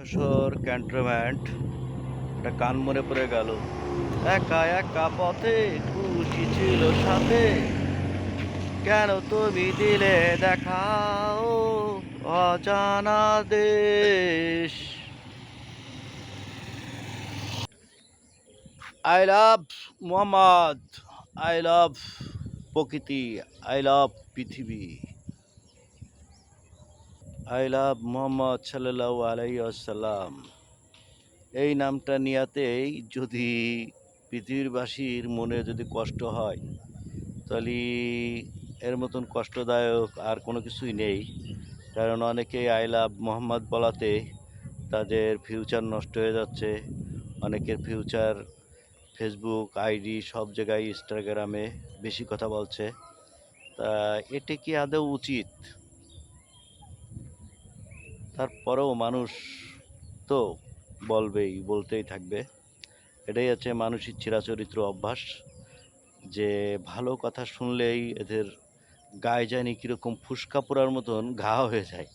Jessore cantonment. একটা কান মনে পড়ে গেল। একা একা পথে খুশি ছিল সাথে। কেন তুমি দিলে দেখাও অজানা দেশ? I love Mohammad I love প্রকৃতি. আই লাভ পৃথিবী। আই লাভ মোহাম্মদ সাল্লাহ আলাইসাল্লাম এই নামটা নিয়াতেই যদি পৃথিবীরবাসীর মনে যদি কষ্ট হয়, তাহলে এর মতন কষ্টদায়ক আর কোনো কিছুই নেই। কারণ অনেকেই আই লাভ মোহাম্মদ বলাতে তাদের ফিউচার নষ্ট হয়ে যাচ্ছে। অনেকের ফিউচার ফেসবুক, আইডি সব জায়গায় ইনস্টাগ্রামে বেশি কথা বলছে। তা এটি কি আদৌ উচিত? তারপরেও মানুষ তো বলবেই, বলতেই থাকবে। এটাই হচ্ছে মানুষের চিরাচরিত্র অভ্যাস, যে ভালো কথা শুনলেই এদের গায়ে জানি কীরকম ফুসকা পোড়ার মতন ঘা হয়ে যায়।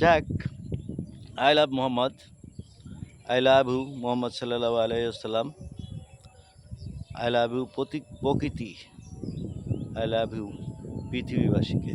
যাক, I love Mohammad, I love you Mohammad সাল্লাহ আলাইসাল্লাম আই লাভ ইউ প্রতি, প্রকৃতি, আই লাভ ইউ পৃথিবীবাসীকে।